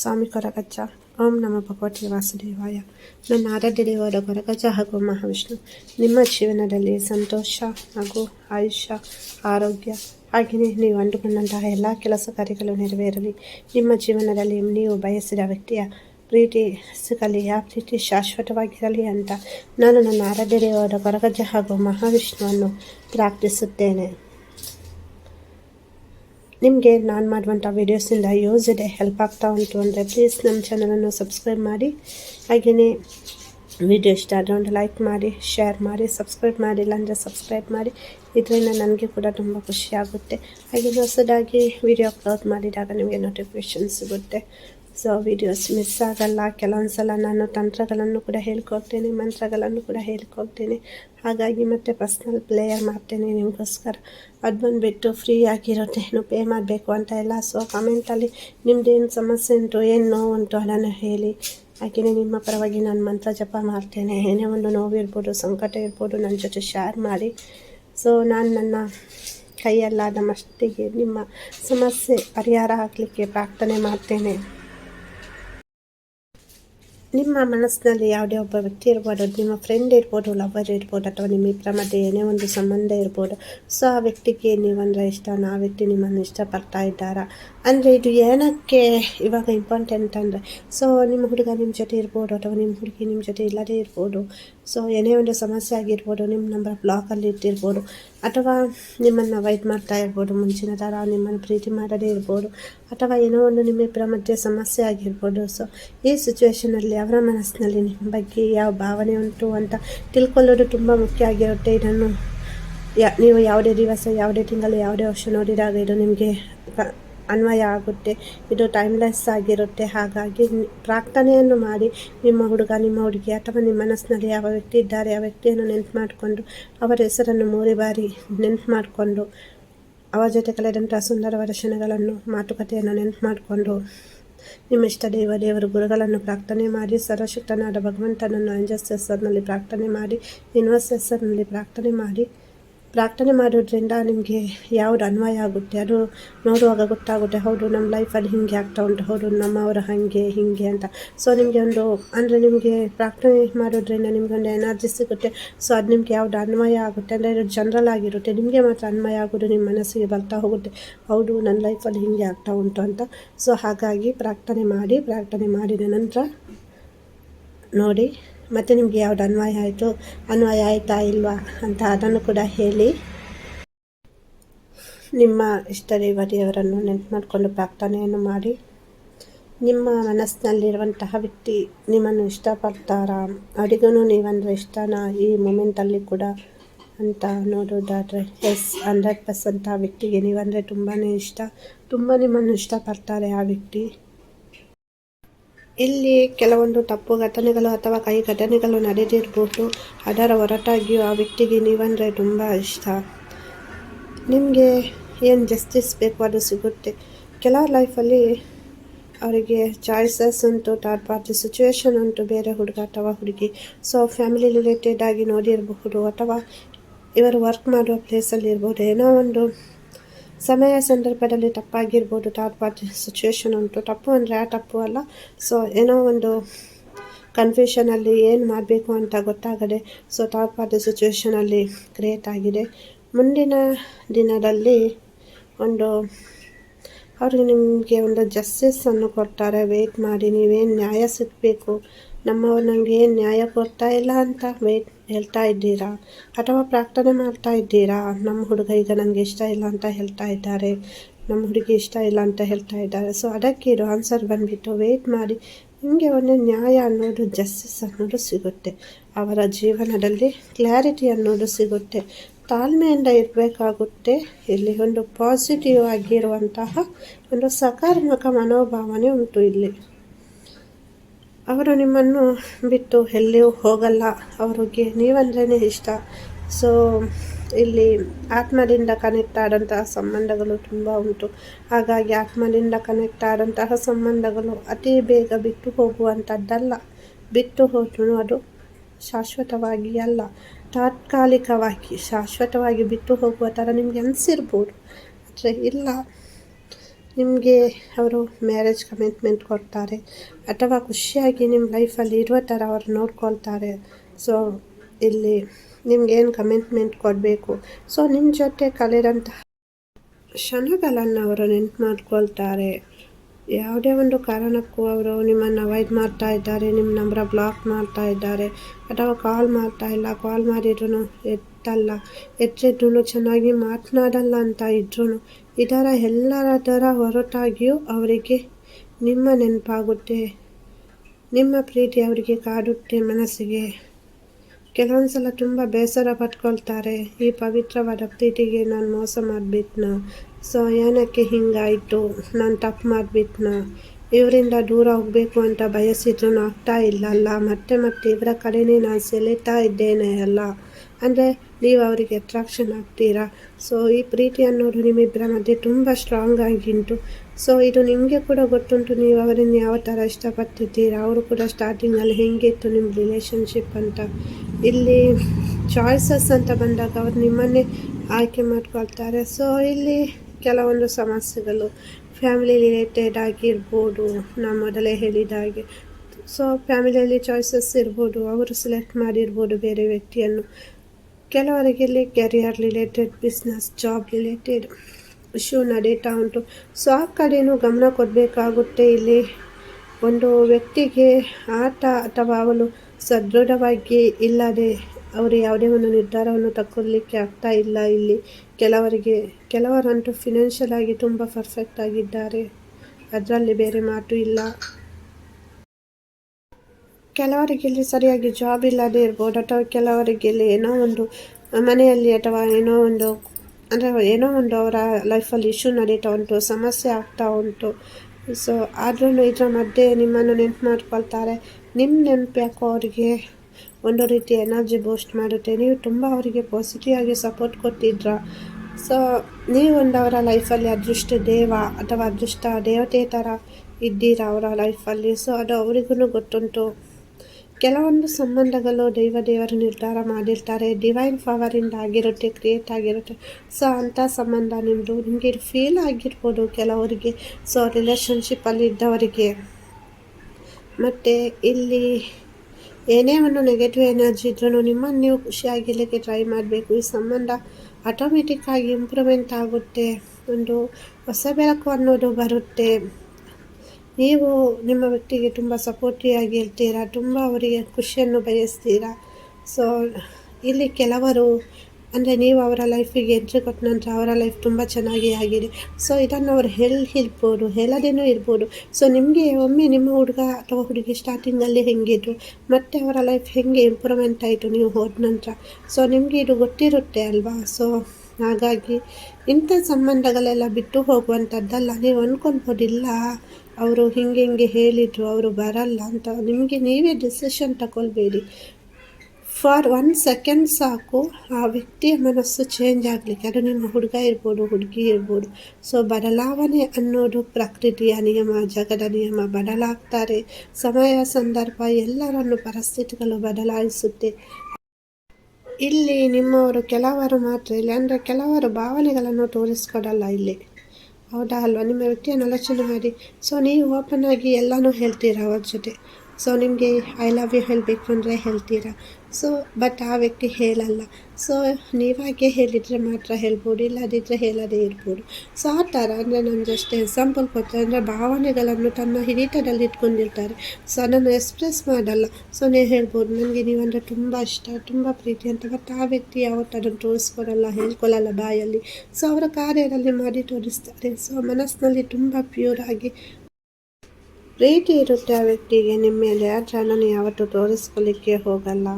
ಸ್ವಾಮಿ ಕೊರಗಜ್ಜ. ಓಂ ನಮ ಭಗವತಿ ವಾಸುದೇವಾಯ. ನನ್ನ ಆರಾಧ್ಯ ದೇವರ ಕೊರಗಜ್ಜ ಹಾಗೂ ಮಹಾವಿಷ್ಣು. ನಿಮ್ಮ ಜೀವನದಲ್ಲಿ ಸಂತೋಷ ಹಾಗೂ ಆಯುಷ್ಯ, ಆರೋಗ್ಯ ಹಾಗೆಯೇ ನೀವು ಅಂದುಕೊಂಡಂತಹ ಎಲ್ಲ ಕೆಲಸ ಕಾರ್ಯಗಳು ನೆರವೇರಲಿ. ನಿಮ್ಮ ಜೀವನದಲ್ಲಿ ನೀವು ಬಯಸಿದ ವ್ಯಕ್ತಿಯ ಪ್ರೀತಿ ಸಿಗಲಿ, ಆ ಪ್ರೀತಿ ಶಾಶ್ವತವಾಗಿರಲಿ ಅಂತ ನಾನು ನನ್ನ ಆರಾಧ್ಯ ದೇವರ ಕೊರಗಜ್ಜ ಹಾಗೂ ಮಹಾವಿಷ್ಣುವನ್ನು ಪ್ರಾರ್ಥಿಸುತ್ತೇನೆ. ನಿಮಗೆ ನಾನು ಮಾಡುವಂಥ ವೀಡಿಯೋಸಿಂದ ಯೂಸ್ ಇದೆ ಹೆಲ್ಪ್ ಆಗ್ತಾ ಉಂಟು ಅಂದರೆ ಪ್ಲೀಸ್ ನಮ್ಮ ಚಾನಲನ್ನು ಸಬ್ಸ್ಕ್ರೈಬ್ ಮಾಡಿ. ಹಾಗೆಯೇ ವಿಡಿಯೋ ಇಷ್ಟ ಆದರೆ ಒಂದು ಲೈಕ್ ಮಾಡಿ ಶೇರ್ ಮಾಡಿ ಸಬ್ಸ್ಕ್ರೈಬ್ ಮಾಡಿಲ್ಲ ಅಂದರೆ ಸಬ್ಸ್ಕ್ರೈಬ್ ಮಾಡಿ. ಇದರಿಂದ ನನಗೆ ಕೂಡ ತುಂಬ ಖುಷಿ ಆಗುತ್ತೆ. ಹಾಗೆ ಹೊಸದಾಗಿ ವಿಡಿಯೋ ಅಪ್ಲೋಡ್ ಮಾಡಿದಾಗ ನಿಮಗೆ ನೋಟಿಫಿಕೇಷನ್ ಸಿಗುತ್ತೆ. ಸೊ ವೀಡಿಯೋಸ್ ಮಿಸ್ ಆಗಲ್ಲ ಕೆಲವೊಂದು ಸಲ ನಾನು ತಂತ್ರಗಳನ್ನು ಕೂಡ ಹೇಳ್ಕೊಡ್ತೇನೆ ಮಂತ್ರಗಳನ್ನು ಕೂಡ ಹೇಳ್ಕೊಡ್ತೇನೆ ಹಾಗಾಗಿ ಮತ್ತೆ ಪರ್ಸ್ನಲ್ ಪ್ಲೇಯರ್ ಮಾಡ್ತೇನೆ ನಿಮಗೋಸ್ಕರ ಅದು ಬಂದುಬಿಟ್ಟು ಫ್ರೀ ಆಗಿರುತ್ತೆ ಏನು ಪೇ ಮಾಡಬೇಕು ಅಂತ ಎಲ್ಲ ಸೊ ಕಮೆಂಟಲ್ಲಿ ನಿಮ್ಮದೇನು ಸಮಸ್ಯೆ ಉಂಟು ಏನು ನೋವು ಉಂಟು ಅದನ್ನು ಹೇಳಿ ಹಾಗೆಯೇ ನಿಮ್ಮ ಪರವಾಗಿ ನಾನು ಮಂತ್ರ ಜಪ ಮಾಡ್ತೇನೆ ಏನೇ ಒಂದು ನೋವಿರ್ಬೋದು ಸಂಕಟ ಇರ್ಬೋದು ನನ್ನ ಜೊತೆ ಶೇರ್ ಮಾಡಿ ಸೊ ನಾನು ನನ್ನ ಕೈಯಲ್ಲಾದ ಮಷ್ಟಿಗೆ ನಿಮ್ಮ ಸಮಸ್ಯೆ ಪರಿಹಾರ ಹಾಕಲಿಕ್ಕೆ ಪ್ರಾರ್ಥನೆ ಮಾಡ್ತೇನೆ ನಿಮ್ಮ ಮನಸ್ಸಿನಲ್ಲಿ ಯಾವುದೇ ಒಬ್ಬ ವ್ಯಕ್ತಿ ಇರ್ಬೋದು, ನಿಮ್ಮ ಫ್ರೆಂಡ್ ಇರ್ಬೋದು ಲವರ್ ಇರ್ಬೋದು, ಅಥವಾ ನಿಮ್ಮ ಇಬ್ಬರ ಮಧ್ಯೆ ಏನೇ ಒಂದು ಸಂಬಂಧ ಇರ್ಬೋದು, ಸೊ ಆ ವ್ಯಕ್ತಿಗೆ ನೀವಂದರೆ ಇಷ್ಟ, ಆ ವ್ಯಕ್ತಿ ನಿಮ್ಮನ್ನು ಇಷ್ಟಪಡ್ತಾ ಇದ್ದಾರಾ? ಅಂದರೆ ಇದು ಏನಕ್ಕೆ ಇವಾಗ ಇಂಪಾರ್ಟೆಂಟ್ ಅಂದರೆ ಸೊ ನಿಮ್ಮ ಹುಡುಗ ನಿಮ್ಮ ಜೊತೆ ಇರ್ಬೋದು ಅಥವಾ ನಿಮ್ಮ ಹುಡುಗಿ ನಿಮ್ಮ ಜೊತೆ ಇಲ್ಲದೇ ಇರ್ಬೋದು ಸೊ ಏನೇ ಒಂದು ಸಮಸ್ಯೆ ಆಗಿರ್ಬೋದು, ನಿಮ್ಮ ನಂಬರ್ ಬ್ಲಾಕಲ್ಲಿ ಇಟ್ಟಿರ್ಬೋದು, ಅಥವಾ ನಿಮ್ಮನ್ನು ವೈಟ್ ಮಾಡ್ತಾ ಇರ್ಬೋದು, ಮುಂಚಿನ ಥರ ನಿಮ್ಮನ್ನು ಪ್ರೀತಿ ಮಾಡದೇ ಇರ್ಬೋದು, ಅಥವಾ ಏನೋ ಒಂದು ನಿಮ್ಮಿಬ್ಬರ ಮಧ್ಯೆ ಸಮಸ್ಯೆ ಆಗಿರ್ಬೋದು ಸೊ ಈ ಸಿಚುವೇಷನಲ್ಲಿ ಅವರ ಮನಸ್ಸಿನಲ್ಲಿ ನಿಮ್ಮ ಬಗ್ಗೆ ಯಾವ ಭಾವನೆ ಉಂಟು ಅಂತ ತಿಳ್ಕೊಳ್ಳೋದು ತುಂಬ ಮುಖ್ಯ ಆಗಿರುತ್ತೆ. ಇದನ್ನು ಯಾ, ನೀವು ಯಾವುದೇ ದಿವಸ, ಯಾವುದೇ ತಿಂಗಳು, ಯಾವುದೇ ವರ್ಷ ನೋಡಿದಾಗ ಇದು ನಿಮಗೆ ಅನ್ವಯ ಆಗುತ್ತೆ. ಇದು ಟೈಮ್ಲೆಸ್ ಆಗಿರುತ್ತೆ. ಹಾಗಾಗಿ ಪ್ರಾರ್ಥನೆಯನ್ನು ಮಾಡಿ ನಿಮ್ಮ ಹುಡುಗ, ನಿಮ್ಮ ಹುಡುಗಿ ಅಥವಾ ನಿಮ್ಮ ಮನಸ್ಸಿನಲ್ಲಿ ಯಾವ ವ್ಯಕ್ತಿ ಇದ್ದಾರೆ, ಆ ವ್ಯಕ್ತಿಯನ್ನು ನೆನ್ಪು ಮಾಡಿಕೊಂಡು ಅವರ ಹೆಸರನ್ನು ಮೂರು ಬಾರಿ ನೆನ್ಪು ಮಾಡಿಕೊಂಡು ಅವರ ಜೊತೆ ಕಳೆದಂಥ ಸುಂದರವಾದ ಕ್ಷಣಗಳನ್ನು ಮಾತುಕತೆಯನ್ನು ನೆನ್ಪು ಮಾಡಿಕೊಂಡು ನಿಮ್ಮ ಇಷ್ಟ ದೇವ, ದೇವರು ಗುರುಗಳನ್ನು ಪ್ರಾರ್ಥನೆ ಮಾಡಿ, ಸರ್ವಶಕ್ತನಾದ ಭಗವಂತನನ್ನು ಅಂಜಸ್ ಹೆಸರಿನಲ್ಲಿ ಪ್ರಾರ್ಥನೆ ಮಾಡಿ ಯೂನಿವರ್ಸ್ ಹೆಸರಿನಲ್ಲಿ ಪ್ರಾರ್ಥನೆ ಮಾಡಿ. ಪ್ರಾರ್ಥನೆ ಮಾಡೋದ್ರಿಂದ ನಿಮಗೆ ಯಾವುದು ಅನ್ವಯ ಆಗುತ್ತೆ? ಅದು ನೋಡುವಾಗ ಗೊತ್ತಾಗುತ್ತೆ, ಹೌದು ನಮ್ಮ ಲೈಫಲ್ಲಿ ಹೀಗೆ ಆಗ್ತಾ ಉಂಟು, ಹೌದು ನಮ್ಮವರ ಹಾಗೆ, ಹೀಗೆ ಅಂತ. ಸೊ ನಿಮಗೆ ಒಂದು, ಅಂದರೆ ನಿಮಗೆ ಪ್ರಾರ್ಥನೆ ಮಾಡೋದ್ರಿಂದ ನಿಮ್ಗೆ ಒಂದು ಎನರ್ಜಿ ಸಿಗುತ್ತೆ. ಸೊ ಅದು ನಿಮಗೆ ಯಾವ್ದು ಅನ್ವಯ ಆಗುತ್ತೆ? ಅಂದರೆ ಅದು ಜನರಲ್ ಆಗಿರುತ್ತೆ. ನಿಮಗೆ ಮಾತ್ರ ಅನ್ವಯ ಆಗೋದು ನಿಮ್ಮ ಮನಸ್ಸಿಗೆ ಬರ್ತಾ ಹೋಗುತ್ತೆ. ಹೌದು ನನ್ನ ಲೈಫಲ್ಲಿ ಹೀಗೆ ಆಗ್ತಾ ಉಂಟು ಅಂತ. ಸೊ ಹಾಗಾಗಿ ಪ್ರಾರ್ಥನೆ ಮಾಡಿ, ಪ್ರಾರ್ಥನೆ ಮಾಡಿದ ನಂತರ ನೋಡಿ ಮತ್ತು ನಿಮಗೆ ಯಾವ್ದು ಅನ್ವಯ ಆಯಿತು? ಅನ್ವಯ ಆಯಿತಾ ಇಲ್ವಾ ಅಂತ ಅದನ್ನು ಕೂಡ ಹೇಳಿ. ನಿಮ್ಮ ಇಷ್ಟ ದೇವತೆಯವರನ್ನು ನೆನಪು ಮಾಡಿಕೊಂಡು ಪ್ರಾರ್ಥನೆಯನ್ನು ಮಾಡಿ. ನಿಮ್ಮ ಮನಸ್ಸಿನಲ್ಲಿರುವಂತಹ ವ್ಯಕ್ತಿ ನಿಮ್ಮನ್ನು ಇಷ್ಟಪಡ್ತಾರಾ? ಅವರಿಗೂ ನೀವಂದರೆ ಇಷ್ಟನಾ ಈ ಮೂಮೆಂಟಲ್ಲಿ ಕೂಡ ಅಂತ ನೋಡೋದಾದರೆ ಎಸ್, ಹಂಡ್ರೆಡ್ ಪರ್ಸೆಂಟ್ ಆ ವ್ಯಕ್ತಿಗೆ ನೀವಂದರೆ ತುಂಬಾ ಇಷ್ಟ. ತುಂಬ ನಿಮ್ಮನ್ನು ಇಷ್ಟಪಡ್ತಾರೆ ಆ ವ್ಯಕ್ತಿ. ಇಲ್ಲಿ ಕೆಲವೊಂದು ತಪ್ಪು ಘಟನೆಗಳು ಅಥವಾ ಕೈ ಘಟನೆಗಳು ನಡೆದಿರ್ಬೋದು. ಅದರ ಹೊರತಾಗಿಯೂ ಆ ವ್ಯಕ್ತಿಗೆ ನೀವಂದರೆ ತುಂಬ ಇಷ್ಟ. ನಿಮಗೆ ಏನು ಜಸ್ಟಿಸ್ ಬೇಕು ಅದು ಸಿಗುತ್ತೆ. ಕೆಲವು ಲೈಫಲ್ಲಿ ಅವರಿಗೆ ಚಾಯ್ಸಸ್ ಉಂಟು ಥರ್ಡ್ ಪಾರ್ಟಿ ಸಿಚುವೇಶನ್ ಉಂಟು, ಬೇರೆ ಹುಡುಗ ಅಥವಾ ಹುಡುಗಿ. ಸೊ ಫ್ಯಾಮಿಲಿ ರಿಲೇಟೆಡ್ ಆಗಿ ನೋಡಿರಬಹುದು ಅಥವಾ ಇವರು ವರ್ಕ್ ಮಾಡುವ ಪ್ಲೇಸಲ್ಲಿ ಇರ್ಬೋದು. ಏನೋ ಒಂದು ಸಮಯ ಸಂದರ್ಭದಲ್ಲಿ ತಪ್ಪಾಗಿರ್ಬೋದು ಥರ್ಡ್ ಪಾರ್ಟಿ ಸಿಚುವೇಶನ್ ಉಂಟು. ತಪ್ಪು ಅಂದರೆ ಆ ತಪ್ಪು ಅಲ್ಲ. ಸೊ ಏನೋ ಒಂದು ಕನ್ಫ್ಯೂಷನಲ್ಲಿ ಏನು ಮಾಡಬೇಕು ಅಂತ ಗೊತ್ತಾಗದೆ ಸೊ ಥರ್ಡ್ ಪಾರ್ಟಿ ಸಿಚುವೇಶನಲ್ಲಿ ಕ್ರಿಯೇಟ್ ಆಗಿದೆ. ಮುಂದಿನ ದಿನದಲ್ಲಿ ಒಂದು ಅವ್ರಿಗೆ ನಿಮಗೆ ಒಂದು ಜಸ್ಟಿಸನ್ನು ಕೊಡ್ತಾರೆ. ವೆಯ್ಟ್ ಮಾಡಿ, ನೀವೇನು ನ್ಯಾಯ ಸಿಗಬೇಕು? ನಮ್ಮವ್ರು ನನಗೆ ಏನು ನ್ಯಾಯ ಕೊಡ್ತಾ ಇಲ್ಲ ಅಂತ ವೇಟ್ ಹೇಳ್ತಾ ಇದ್ದೀರಾ? ಅಥವಾ ಪ್ರಾರ್ಥನೆ ಮಾಡ್ತಾ ಇದ್ದೀರಾ? ನಮ್ಮ ಹುಡುಗ ಈಗ ನನಗೆ ಇಷ್ಟ ಇಲ್ಲ ಅಂತ ಹೇಳ್ತಾ ಇದ್ದಾರೆ. ನಮ್ಮ ಹುಡುಗಿ ಇಷ್ಟ ಇಲ್ಲ ಅಂತ ಹೇಳ್ತಾ ಇದ್ದಾರೆ. ಸೊ ಅದಕ್ಕೆ ಇದು ಆನ್ಸರ್ ಬಂದುಬಿಟ್ಟು ವೆಯ್ಟ್ ಮಾಡಿ. ನಿಮಗೆ ಒಂದು ನ್ಯಾಯ ಅನ್ನೋದು ಜಸ್ಟಿಸ್ ಅನ್ನೋದು ಸಿಗುತ್ತೆ. ಅವರ ಜೀವನದಲ್ಲಿ ಕ್ಲಾರಿಟಿ ಅನ್ನೋದು ಸಿಗುತ್ತೆ. ತಾಳ್ಮೆಯಿಂದ ಇರಬೇಕಾಗುತ್ತೆ. ಇಲ್ಲಿ ಒಂದು ಪಾಸಿಟಿವ್ ಆಗಿರುವಂತಹ ಒಂದು ಸಕಾರಾತ್ಮಕ ಮನೋಭಾವನೆ ಉಂಟು ಇಲ್ಲಿ. ಅವರು ನಿಮ್ಮನ್ನು ಬಿಟ್ಟು ಎಲ್ಲಿಯೂ ಹೋಗಲ್ಲ. ಅವ್ರಿಗೆ ನೀವಂದ್ರೇ ಇಷ್ಟ. ಸೊ ಇಲ್ಲಿ ಆತ್ಮದಿಂದ ಕನೆಕ್ಟ್ ಆದಂತಹ ಸಂಬಂಧಗಳು ತುಂಬ ಉಂಟು. ಹಾಗಾಗಿ ಆತ್ಮದಿಂದ ಕನೆಕ್ಟ್ ಆದಂತಹ ಸಂಬಂಧಗಳು ಅತಿ ಬೇಗ ಬಿಟ್ಟು ಹೋಗುವಂಥದ್ದಲ್ಲ ಬಿಟ್ಟು ಹೋದರೂ ಅದು ಶಾಶ್ವತವಾಗಿ ಅಲ್ಲ. ತಾತ್ಕಾಲಿಕವಾಗಿ ಶಾಶ್ವತವಾಗಿ ಬಿಟ್ಟು ಹೋಗುವ ಥರ ನಿಮಗೆ ಅನಿಸಿರ್ಬೋದು. ಆದರೆ ಇಲ್ಲ. ನಿಮಗೆ ಅವರು ಮ್ಯಾರೇಜ್ ಕಮಿಟ್ಮೆಂಟ್ ಕೊಡ್ತಾರೆ ಅಥವಾ ಖುಷಿಯಾಗಿ ನಿಮ್ಮ ಲೈಫಲ್ಲಿ ಇರುವ ಥರ ಅವ್ರು ನೋಡ್ಕೊಳ್ತಾರೆ. ಸೊ ಇಲ್ಲಿ ನಿಮ್ಗೇನು ಕಮಿಟ್ಮೆಂಟ್ ಕೊಡಬೇಕು? ಸೊ ನಿಮ್ಮ ಜೊತೆ ಕಳೆದಂತಹ ಕ್ಷಣಗಳನ್ನು ಅವರು ನೆನ್ಪು ಮಾಡ್ಕೊಳ್ತಾರೆ. ಯಾವುದೇ ಒಂದು ಕಾರಣಕ್ಕೂ ಅವರು ನಿಮ್ಮನ್ನು ಅವಾಯ್ಡ್ ಮಾಡ್ತಾ ಇದ್ದಾರೆ, ನಿಮ್ಮ ನಂಬರ ಬ್ಲಾಕ್ ಮಾಡ್ತಾ ಇದ್ದಾರೆ. ಅಥವಾ ಕಾಲ್ ಮಾಡ್ತಾ ಇಲ್ಲ ಕಾಲ್ ಮಾಡಿದ್ರು ಎತ್ತಲ್ಲ ಎತ್ತಿದ್ರು ಚೆನ್ನಾಗಿ ಮಾತನಾಡಲ್ಲ ಅಂತ ಇದ್ರೂ ಇದರ ಎಲ್ಲದರ ಹೊರತಾಗಿಯೂ ಅವರಿಗೆ ನಿಮ್ಮ ನೆನಪಾಗುತ್ತೆ. ನಿಮ್ಮ ಪ್ರೀತಿ ಅವರಿಗೆ ಕಾಡುತ್ತೆ ಮನಸ್ಸಿಗೆ. ಕೆಲವೊಂದು ಸಲ ತುಂಬ ಬೇಸರ ಪಟ್ಕೊಳ್ತಾರೆ. ಈ ಪವಿತ್ರವಾದ ಪ್ರೀತಿಗೆ ನಾನು ಮೋಸ ಮಾಡಿಬಿಟ್ನ? ಸೊ ಏನಕ್ಕೆ ಹಿಂಗಾಯಿತು? ನಾನು ತಪ್ಪು ಮಾಡಿಬಿಟ್ನ? ಇವರಿಂದ ದೂರ ಹೋಗಬೇಕು ಅಂತ ಬಯಸಿದ್ರು ಆಗ್ತಾ ಇಲ್ಲಲ್ಲ. ಮತ್ತೆ ಮತ್ತೆ ಇವರ ಕಡೆನೇ ನಾನು ಸೆಳೀತಾ ಇದ್ದೇನೆ ಅಲ್ಲ. ಅಂದರೆ ನೀವು ಅವರಿಗೆ ಅಟ್ರಾಕ್ಷನ್ ಆಗ್ತೀರಾ? ಸೊ ಈ ಪ್ರೀತಿ ಅನ್ನೋದು ನಿಮ್ಮಿಬ್ಬರ ಮಧ್ಯೆ ತುಂಬ ಸ್ಟ್ರಾಂಗ್ ಆಗಿಂಟು. ಸೊ ಇದು ನಿಮಗೆ ಕೂಡ ಗೊತ್ತುಂಟು, ನೀವು ಅವರನ್ನು ಯಾವ ಥರ ಇಷ್ಟಪಡ್ತಿದ್ದೀರಾ? ಅವರು ಕೂಡ ಸ್ಟಾರ್ಟಿಂಗಲ್ಲಿ ಹೆಂಗಿತ್ತು ನಿಮ್ಮ ರಿಲೇಷನ್ಶಿಪ್ ಅಂತ. ಇಲ್ಲಿ ಚಾಯ್ಸಸ್ ಅಂತ ಬಂದಾಗ ಅವ್ರು ನಿಮ್ಮನ್ನೇ ಆಯ್ಕೆ ಮಾಡ್ಕೊಳ್ತಾರೆ. ಸೊ ಇಲ್ಲಿ ಕೆಲವೊಂದು ಸಮಸ್ಯೆಗಳು ಫ್ಯಾಮಿಲಿ ರಿಲೇಟೆಡ್ ಆಗಿರ್ಬೋದು, ನಾನು ಮೊದಲೇ ಹೇಳಿದ ಹಾಗೆ. ಸೊ ಫ್ಯಾಮಿಲಿಯಲ್ಲಿ ಚಾಯ್ಸಸ್ ಇರ್ಬೋದು, ಅವರು ಸೆಲೆಕ್ಟ್ ಮಾಡಿರ್ಬೋದು ಬೇರೆ ವ್ಯಕ್ತಿಯನ್ನು. ಕೆಲವರಿಗೆಲ್ಲಿ career related business job related issue ನಡೀತಾ ಉಂಟು. ಸೊ ಆ ಕಡೆಯೂ ಗಮನ ಕೊಡಬೇಕಾಗುತ್ತೆ. ಇಲ್ಲಿ ಒಂದು ವ್ಯಕ್ತಿಗೆ ಆಟ ಅಥವಾ ಅವಳು ಸದೃಢವಾಗಿ ಇಲ್ಲದೆ ಅವರು ಯಾವುದೇ ಒಂದು ನಿರ್ಧಾರವನ್ನು ತಗೊಳ್ಳಿಕ್ಕೆ ಆಗ್ತಾ ಇಲ್ಲ. ಇಲ್ಲಿ ಕೆಲವರಿಗೆ, ಕೆಲವರಂತೂ ಫಿನಾನ್ಷಿಯಲ್ ಆಗಿ ತುಂಬ ಪರ್ಫೆಕ್ಟ್ ಆಗಿದ್ದಾರೆ. ಅದರಲ್ಲಿ ಬೇರೆ ಮಾತು ಇಲ್ಲ. ಕೆಲವರಿಗೆ ಇಲ್ಲಿ ಸರಿಯಾಗಿ ಜಾಬ್ ಇಲ್ಲದೆ ಇರ್ಬೋದು. ಅಥವಾ ಕೆಲವರಿಗೆ ಇಲ್ಲಿ ಏನೋ ಒಂದು ಮನೆಯಲ್ಲಿ ಅಥವಾ ಏನೋ ಒಂದು, ಅಂದರೆ ಏನೋ ಒಂದು ಅವರ ಲೈಫಲ್ಲಿ ಇಶ್ಯೂ ನಡೀತಾ ಉಂಟು, ಸಮಸ್ಯೆ ಆಗ್ತಾ ಉಂಟು. ಸೊ ಆದ್ರೂ ಇದರ ಮಧ್ಯೆ ನಿಮ್ಮನ್ನು ನೆನ್ಪು ಮಾಡ್ಕೊಳ್ತಾರೆ. ನಿಮ್ಮ ನೆನಪು ಯಾಕೋ ಅವರಿಗೆ? ಒಂದು ರೀತಿ ಎನರ್ಜಿ ಬೂಸ್ಟ್ ಮಾಡುತ್ತೆ. ನೀವು ತುಂಬ ಅವರಿಗೆ ಪಾಸಿಟಿವ್ ಆಗಿ ಸಪೋರ್ಟ್ ಕೊಟ್ಟಿದ್ರ. ಸೊ ನೀವೊಂದು ಅವರ ಲೈಫಲ್ಲಿ ಅದೃಷ್ಟ ದೇವ ಅಥವಾ ಅದೃಷ್ಟ ದೇವತೆ ಥರ ಇದ್ದೀರಾ ಅವರ ಲೈಫಲ್ಲಿ ಸೊ ಅದು ಅವರಿಗೂ ಗೊತ್ತುಂಟು. ಕೆಲವೊಂದು ಸಂಬಂಧಗಳು ದೈವ ದೇವರು ನಿರ್ಧಾರ ಮಾಡಿರ್ತಾರೆ. ಡಿವೈನ್ ಪವರಿಂದ ಆಗಿರುತ್ತೆ ಕ್ರಿಯೇಟ್ ಆಗಿರುತ್ತೆ. ಸೊ ಅಂಥ ಸಂಬಂಧ ನಿಮ್ಮದು ನಿಮಗೆ ಫೀಲ್ ಆಗಿರ್ಬೋದು ಕೆಲವರಿಗೆ. ಸೊ ರಿಲೇಷನ್ಶಿಪ್ಪಲ್ಲಿ ಇದ್ದವರಿಗೆ. ಮತ್ತು ಇಲ್ಲಿ ಏನೇ ಒಂದು ನೆಗೆಟಿವ್ ಎನರ್ಜಿ ಇದ್ರೂ ನಿಮ್ಮನ್ನು ನೀವು ಖುಷಿಯಾಗಿರಲಿಕ್ಕೆ ಟ್ರೈ ಮಾಡಬೇಕು. ಈ ಸಂಬಂಧ ಆಟೋಮೆಟಿಕ್ಕಾಗಿ ಇಂಪ್ರೂವ್ಮೆಂಟ್ ಆಗುತ್ತೆ. ಒಂದು ಹೊಸ ಬೆಳಕು ಅನ್ನೋದು ಬರುತ್ತೆ. ನೀವು ನಿಮ್ಮ ವ್ಯಕ್ತಿಗೆ ತುಂಬ ಸಪೋರ್ಟಿವ್ ಆಗಿ ತುಂಬ ಅವರಿಗೆ ಖುಷಿಯನ್ನು ಬಯಸ್ತೀರಾ. ಸೊ ಇಲ್ಲಿ ಕೆಲವರು ಅಂದರೆ ನೀವು ಅವರ ಲೈಫಿಗೆ ಎಂಟ್ರಿ ಕೊಟ್ಟ ನಂತರ ಅವರ ಲೈಫ್ ತುಂಬ ಚೆನ್ನಾಗಿ ಆಗಿದೆ. ಸೊ ಇದನ್ನು ಅವರು ಹೇಳಿರ್ಬೋದು ಹೇಳದೇನೂ ಇರ್ಬೋದು. ಸೊ ನಿಮಗೆ ಒಮ್ಮೆ ನಿಮ್ಮ ಹುಡುಗ ಅಥವಾ ಹುಡುಗಿ ಸ್ಟಾರ್ಟಿಂಗಲ್ಲಿ ಹೆಂಗಿದ್ರು, ಮತ್ತು ಅವರ ಲೈಫ್ ಹೆಂಗೆ ಇಂಪ್ರೂವ್ಮೆಂಟ್ ಆಯಿತು ನೀವು ಹೋದ ನಂತರ? ಸೊ ನಿಮಗೆ ಇದು ಗೊತ್ತಿರುತ್ತೆ ಅಲ್ವಾ? ಸೊ ಹಾಗಾಗಿ ಇಂಥ ಸಂಬಂಧಗಳೆಲ್ಲ ಬಿಟ್ಟು ಹೋಗುವಂಥದ್ದಲ್ಲ. ನೀವು ಅಂದ್ಕೊಳ್ಬೋದಿಲ್ಲ ಅವರು ಹಿಂಗೆ ಹಿಂಗೆ ಹೇಳಿದರು, ಅವರು ಬರಲ್ಲ ಅಂತ. ನಿಮಗೆ ನೀವೇ ಡಿಸಿಷನ್ ತಗೊಳ್ಬೇಡಿ ಫಾರ್ ಒನ್ ಸೆಕೆಂಡ್ ಸಾಕು, ಆ ವ್ಯಕ್ತಿಯ ಮನಸ್ಸು ಚೇಂಜ್ ಆಗಲಿಕ್ಕೆ. ಅದು ನಿಮ್ಮ ಹುಡುಗ ಇರ್ಬೋದು, ಹುಡುಗಿ ಇರ್ಬೋದು. ಸೊ ಬದಲಾವಣೆ ಅನ್ನೋದು ಪ್ರಕೃತಿಯ ನಿಯಮ, ಜಗದ ನಿಯಮ. ಬದಲಾಗ್ತಾರೆ. ಸಮಯ, ಸಂದರ್ಭ ಎಲ್ಲರನ್ನು ಪರಿಸ್ಥಿತಿಗಳು ಬದಲಾಯಿಸುತ್ತೆ. ಇಲ್ಲಿ ನಿಮ್ಮವರು ಕೆಲವರು ಮಾತ್ರ ಇಲ್ಲ, ಅಂದರೆ ಕೆಲವರು ಭಾವನೆಗಳನ್ನು ತೋರಿಸ್ಕೊಡಲ್ಲ ಇಲ್ಲಿ. ಹೌದಾ ಅಲ್ವಾ? ನಿಮ್ಮ ವ್ಯಕ್ತಿಯನ್ನು ಆಲೋಚನೆ ಮಾಡಿ. ಸೊ ನೀವು ಓಪನ್ ಆಗಿ ಎಲ್ಲನೂ ಹೇಳ್ತೀರಾ ಅವ್ರ ಜೊತೆ? ಸೊ ನಿಮಗೆ ಐ ಲವ್ ಯು ಹೇಳಬೇಕು ಅಂದರೆ ಹೇಳ್ತೀರಾ? ಸೊ ಬಟ್ ಆ ವ್ಯಕ್ತಿ ಹೇಳಲ್ಲ. ಸೊ ನೀವಾಗೆ ಹೇಳಿದರೆ ಮಾತ್ರ ಹೇಳ್ಬೋದು ಇಲ್ಲದಿದ್ದರೆ ಹೇಳದೇ ಇರ್ಬೋದು. ಸೊ ಆ ಥರ ಅಂದರೆ ನಾನು ಜಸ್ಟ್ ಎಕ್ಸಾಂಪಲ್ ಕೊಡ್ತಾರೆ ಅಂದರೆ ಭಾವನೆಗಳನ್ನು ತನ್ನ ಹಿಡಿತದಲ್ಲಿ ಇಟ್ಕೊಂಡಿರ್ತಾರೆ. ಸೊ ಅದನ್ನು ಎಕ್ಸ್ಪ್ರೆಸ್ ಮಾಡಲ್ಲ. ಸೊ ನೀವು ಹೇಳ್ಬೋದು, ನನಗೆ ನೀವಂದರೆ ತುಂಬ ಇಷ್ಟ, ತುಂಬ ಪ್ರೀತಿ ಅಂತ ಬಟ್ ಆ ವ್ಯಕ್ತಿ ಯಾವತ್ತು ಅದನ್ನು ತೋರಿಸ್ಕೊಡಲ್ಲ ಹೇಳ್ಕೊಳ್ಳಲ್ಲ ಬಾಯಲ್ಲಿ. ಸೊ ಅವರ ಕಾರ್ಯದಲ್ಲಿ ಮಾಡಿ ತೋರಿಸ್ತಾರೆ. ಸೊ ಮನಸ್ಸಿನಲ್ಲಿ ತುಂಬ ಪ್ಯೂರ್ ಆಗಿ ಪ್ರೀತಿ ಇರುತ್ತೆ ಆ ವ್ಯಕ್ತಿಗೆ. ನಿಮ್ಮ ಮೇಲೆ ಆ ಅದನ್ನು ಯಾವತ್ತೂ ತೋರಿಸ್ಕೊಳ್ಳಿಕ್ಕೆ ಹೋಗಲ್ಲ.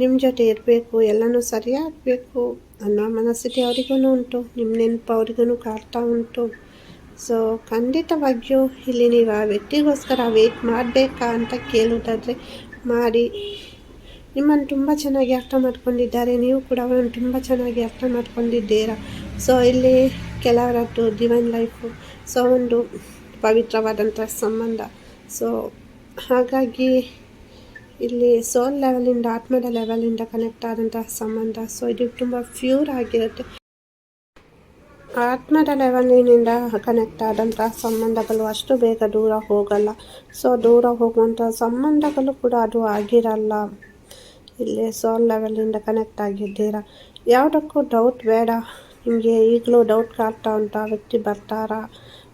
ನಿಮ್ಮ ಜೊತೆ ಇರಬೇಕು, ಎಲ್ಲನೂ ಸರಿಯಾಗಬೇಕು ಅನ್ನೋ ಮನಸ್ಥಿತಿ ಅವರಿಗೂ ಉಂಟು. ನಿಮ್ಮ ನೆನಪು ಅವ್ರಿಗೂ ಕಾಡ್ತಾ ಉಂಟು. ಸೊ ಖಂಡಿತವಾಗಿಯೂ ಇಲ್ಲಿ ನೀವು ಆ ವ್ಯಕ್ತಿಗೋಸ್ಕರ ವೆಯ್ಟ್ ಮಾಡಬೇಕಾ ಅಂತ ಕೇಳೋದಾದರೆ ಮಾಡಿ. ನಿಮ್ಮನ್ನು ತುಂಬ ಚೆನ್ನಾಗಿ ಅರ್ಥ ಮಾಡ್ಕೊಂಡಿದ್ದಾರೆ. ನೀವು ಕೂಡ ಅವರನ್ನು ತುಂಬ ಚೆನ್ನಾಗಿ ಅರ್ಥ ಮಾಡ್ಕೊಂಡಿದ್ದೀರಾ. ಸೊ ಇಲ್ಲಿ ಕೆಲವರದ್ದು ಡಿವೈನ್ ಲೈಫು ಸೊ ಒಂದು ಪವಿತ್ರವಾದಂಥ ಸಂಬಂಧ. ಸೊ ಹಾಗಾಗಿ ಇಲ್ಲಿ ಸೋಲ್ ಲೆವೆಲಿಂದ ಆತ್ಮದ ಲೆವೆಲಿಂದ ಕನೆಕ್ಟ್ ಆದಂತಹ ಸಂಬಂಧ. ಸೊ ಇದು ತುಂಬ ಪ್ಯೂರ್ ಆಗಿರುತ್ತೆ. ಆತ್ಮದ ಲೆವೆಲಿನಿಂದ ಕನೆಕ್ಟ್ ಆದಂಥ ಸಂಬಂಧಗಳು ಅಷ್ಟು ಬೇಗ ದೂರ ಹೋಗಲ್ಲ. ಸೊ ದೂರ ಹೋಗುವಂಥ ಸಂಬಂಧಗಳು ಕೂಡ ಅದು ಆಗಿರಲ್ಲ. ಇಲ್ಲಿ ಸೋಲ್ ಲೆವೆಲಿಂದ ಕನೆಕ್ಟ್ ಆಗಿದ್ದೀರಾ? ಯಾವುದಕ್ಕೂ ಡೌಟ್ ಬೇಡ. ನಿಮಗೆ ಈಗಲೂ ಡೌಟ್ ಕಾಡ್ತಾ ಅಂತ ವ್ಯಕ್ತಿ ಬರ್ತಾರಾ?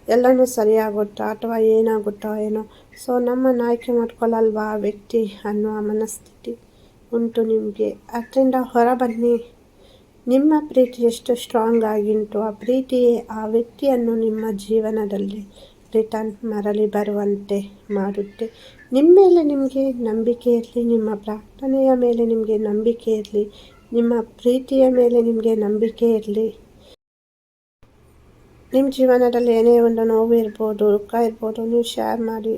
ಎಲ್ಲನೂ ಸರಿಯಾಗುತ್ತಾ ಅಥವಾ ಏನಾಗುತ್ತೋ ಏನೋ. ಸೊ ನಮ್ಮನ್ನು ಆಯ್ಕೆ ಮಾಡ್ಕೊಳ್ಳಲ್ವಾ ಆ ವ್ಯಕ್ತಿ ಅನ್ನುವ ಮನಸ್ಥಿತಿ ಉಂಟು ನಿಮಗೆ. ಅದರಿಂದ ಹೊರಬನ್ನಿ. ನಿಮ್ಮ ಪ್ರೀತಿ ಎಷ್ಟು ಸ್ಟ್ರಾಂಗ್ ಆಗಿಂಟು. ಆ ಪ್ರೀತಿಯೇ ಆ ವ್ಯಕ್ತಿಯನ್ನು ನಿಮ್ಮ ಜೀವನದಲ್ಲಿ ರಿಟರ್ನ್ ಮರಳಿ ಬರುವಂತೆ ಮಾಡುತ್ತೆ. ನಿಮ್ಮ ಮೇಲೆ ನಿಮಗೆ ನಂಬಿಕೆ ಇರಲಿ, ನಿಮ್ಮ ಪ್ರಾರ್ಥನೆಯ ಮೇಲೆ ನಿಮಗೆ ನಂಬಿಕೆ ಇರಲಿ, ನಿಮ್ಮ ಪ್ರೀತಿಯ ಮೇಲೆ ನಿಮಗೆ ನಂಬಿಕೆ ಇರಲಿ. ನಿಮ್ಮ ಜೀವನದಲ್ಲಿ ಏನೇ ಒಂದು ನೋವು ಇರ್ಬೋದು, ದುಃಖ ಇರ್ಬೋದು, ನೀವು ಶೇರ್ ಮಾಡಿ.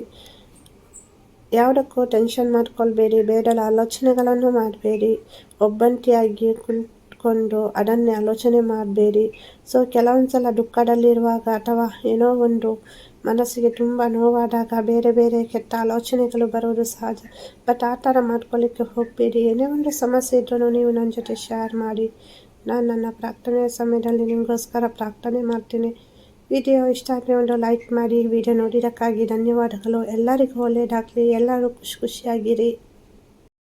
ಯಾವುದಕ್ಕೂ ಟೆನ್ಷನ್ ಮಾಡ್ಕೊಳ್ಬೇಡಿ, ಬೇಡದ ಆಲೋಚನೆಗಳನ್ನು ಮಾಡಬೇಡಿ. ಒಬ್ಬಂಟಿಯಾಗಿ ಕುಂತ್ಕೊಂಡು ಅದನ್ನೇ ಆಲೋಚನೆ ಮಾಡಬೇಡಿ. ಸೊ ಕೆಲವೊಂದು ಸಲ ದುಃಖದಲ್ಲಿರುವಾಗ ಅಥವಾ ಏನೋ ಒಂದು ಮನಸ್ಸಿಗೆ ತುಂಬ ನೋವಾದಾಗ ಬೇರೆ ಬೇರೆ ಕೆಟ್ಟ ಆಲೋಚನೆಗಳು ಬರೋದು ಸಹಜ. ಬಟ್ ಆ ಥರ ಮಾಡ್ಕೊಳ್ಳಿಕ್ಕೆ ಹೋಗಬೇಡಿ. ಏನೇ ಒಂದು ಸಮಸ್ಯೆ ಇದ್ರೂ ನೀವು ನನ್ನ ಜೊತೆ ಶೇರ್ ಮಾಡಿ. ನಾನು ನನ್ನ ಪ್ರಾರ್ಥನೆಯ ಸಮಯದಲ್ಲಿ ನಿಮಗೋಸ್ಕರ ಪ್ರಾರ್ಥನೆ ಮಾಡ್ತೀನಿ. ವಿಡಿಯೋ ಇಷ್ಟ ಆದರೆ ಒಂದು ಲೈಕ್ ಮಾಡಿ, ವಿಡಿಯೋ ನೋಡಿದಕ್ಕಾಗಿ ಧನ್ಯವಾದಗಳು. ಎಲ್ಲರಿಗೂ ಒಳ್ಳೆಯದಾಗಲಿ. ಎಲ್ಲರೂ ಖುಷಿ ಖುಷಿಯಾಗಿರಿ.